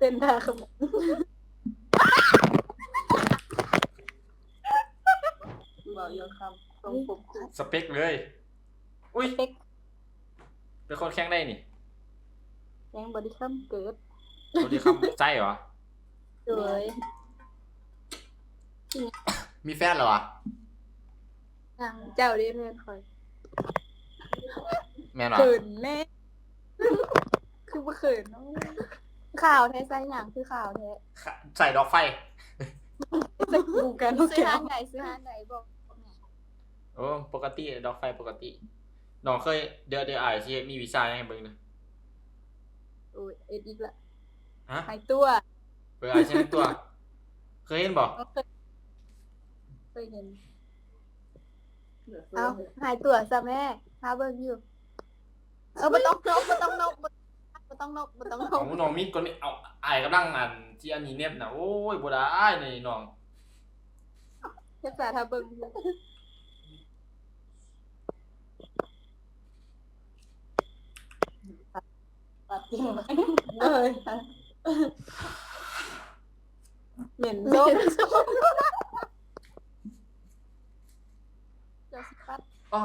เต้นท่าขมบอกยนคำตรงผมคู่สเปคเลย อุ้ยเป๊กเป็นคนแข่งได้นี่ยังบอดี้คัมเกิดตัวที่คำใจเหรอ สวยมีแฟนเหรอวะยังเจ้าเรียนแม่คอยแม่นเหรอ เขินแม่ คือบ่เขินเนาะ ข่าวแท้ไซหยังคือข่าวแท้ใส่ดอกไฟจะกูกันซื้อห้างไหนซื้อห้างไหนบอกแม่โอ้ปกติดอกไฟปกติน้องเคยเดี๋ยวเดี๋ยวอ่านสิมีวีซ่ายังไงเบิ่งนะโอ้ยเอ็ดอีกละฮะหายตัวเบิ่งอ่านใช่ไหมตัว เคยเห็นบ่เคยเคยเห็นเอาหายตัวซะแม่หาเบิ่งอยู่ เออบ่ต้องนกบ่ต้องนก บ่บ่ต้องนกบ่ต้องนขอกงน้องมีคนนี้เอาอายกำลังอันที่อันนี้เน็บนะโอ้ยบ่ได้นี่น้องเฮ็ดสาถ้าเบิ่งอยู่ตัดจริงไหมเอ้ยเหม็นส้มเจ้าสิปัดอ๋อ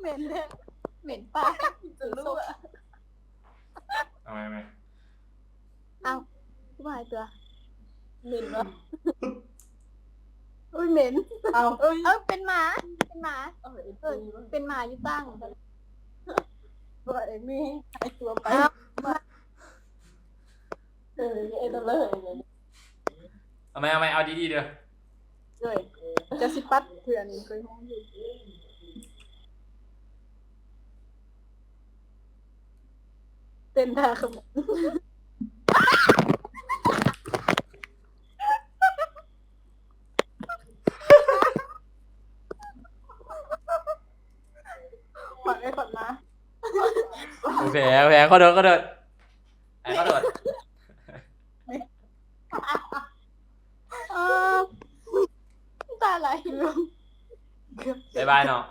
เหม็นเลยเหม็นปากจะรู้อะ เอาไหมเอาไหมเอาผู้หายตัวเหม็นวะอุ้ยเหม็น เอาเอ้ยเออเป็นหมา เป็นหมา เออเออเป็นหมาอยู่ตั้งตัวเองมีหายตัวไปเอาเออเอ็นเลยเอาไหมเอาไหมเอาดีๆเด้อเลยจะสิปัดเถื่อนเคยห้องอยู่ เต้นท่าขมขอดไอ้ขอดมาโอเคโอเคเขาเดินเขาเดินไอ้เขาเดินอ้าวตาไหลบ๊ายบายเนาะ